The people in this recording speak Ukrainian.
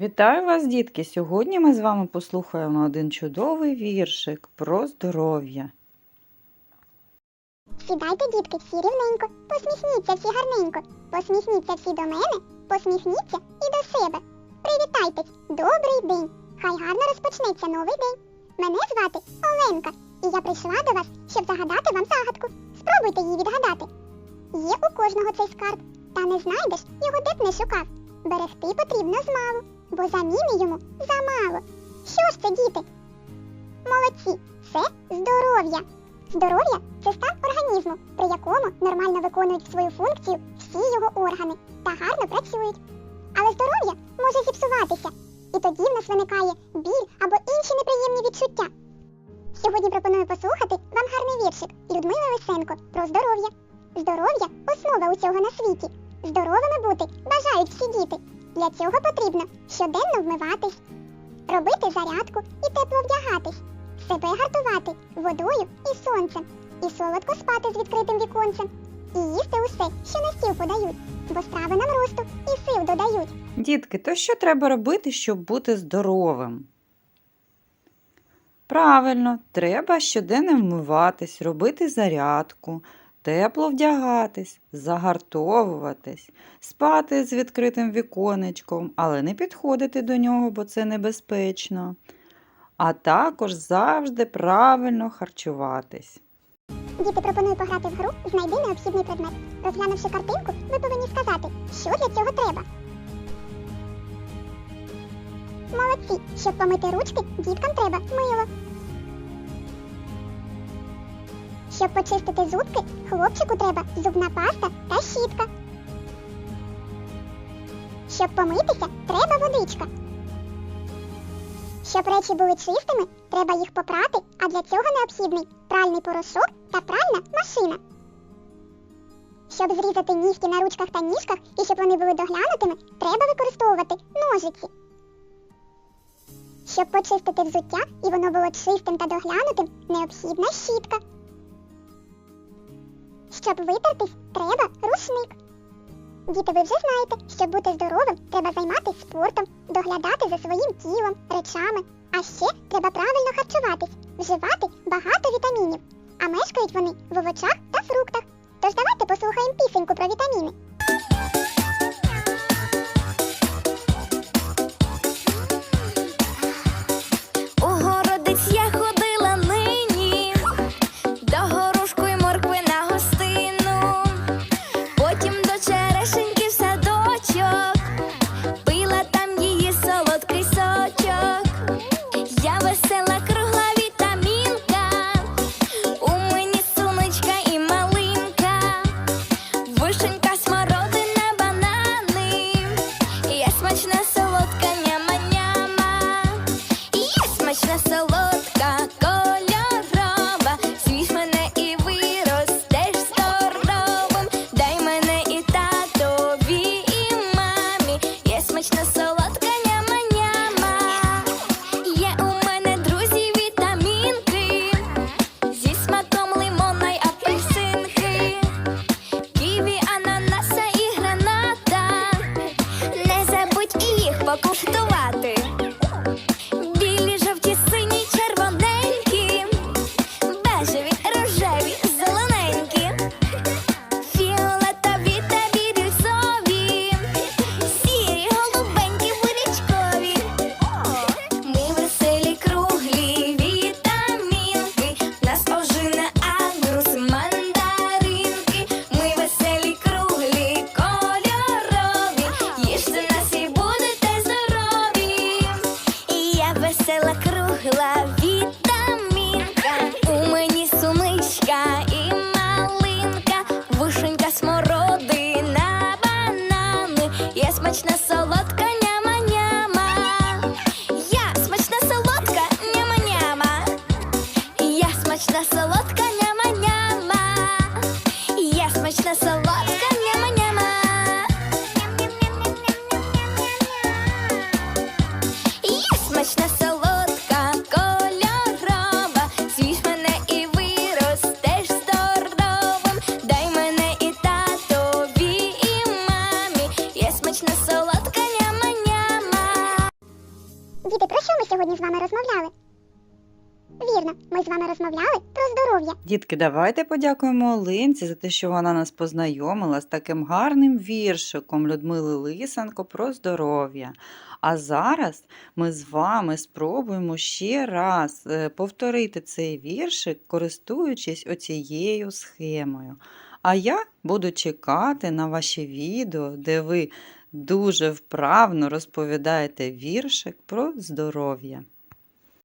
Вітаю вас, дітки! Сьогодні ми з вами послухаємо один чудовий віршик про здоров'я. Сідайте, дітки, всі рівненько, посміхніться всі гарненько, посміхніться всі до мене, посміхніться і до себе. Привітайтесь, добрий день! Хай гарно розпочнеться новий день. Мене звати Оленка, і я прийшла до вас, щоб загадати вам загадку. Спробуйте її відгадати. Є у кожного цей скарб, та не знайдеш, його де б не шукав. Берегти потрібно змалу, бо заміни йому замало. Що ж це, діти? Молодці, це здоров'я. Здоров'я це стан організму, при якому нормально виконують свою функцію всі його органи та гарно працюють. Але здоров'я може зіпсуватися, і тоді в нас виникає біль або інші неприємні відчуття. Сьогодні пропоную послухати вам гарний віршик Людмили Лисенко про здоров'я. Здоров'я основа усього на світі. Здоровими бути бажають всі діти. Для цього потрібно щоденно вмиватись, робити зарядку і тепло вдягатись себе гартувати водою і сонцем, і солодко спати з відкритим віконцем, і їсти усе, що на стіл подають, бо страви нам росту і сил додають. Дітки, то що треба робити, щоб бути здоровим? Правильно, треба щоденно вмиватись, робити зарядку, тепло вдягатись, загартовуватись, спати з відкритим віконечком, але не підходити до нього, бо це небезпечно. А також завжди правильно харчуватись. Діти пропоную пограти в гру Знайди необхідний предмет. Розглянувши картинку, ви повинні сказати, що для цього треба. Молодці! Щоб помити ручки, діткам треба мило. Щоб почистити зубки, хлопчику треба зубна паста та щітка. Щоб помитися, треба водичка. Щоб речі були чистими, треба їх попрати, а для цього необхідний пральний порошок та пральна машина. Щоб зрізати нігті на ручках та ніжках і щоб вони були доглянутими, треба використовувати ножиці. Щоб почистити взуття і воно було чистим та доглянутим, необхідна щітка. Щоб витертись, треба рушник. Діти, ви вже знаєте, щоб бути здоровим, треба займатися спортом, доглядати за своїм тілом, речами. А ще треба правильно харчуватись, вживати багато вітамінів. А мешкають вони в овочах та фруктах. Тож давайте послухаємо пісеньку про вітаміни. Я смачна сьогодні з вами розмовляли? Вірно, ми з вами розмовляли про здоров'я. Дітки, давайте подякуємо Оленці за те, що вона нас познайомила з таким гарним віршиком Людмили Лисенко про здоров'я. А зараз ми з вами спробуємо ще раз е, повторити цей віршик, користуючись оцією схемою. А я буду чекати на ваші відео, де ви дуже вправно розповідаєте віршик про здоров'я.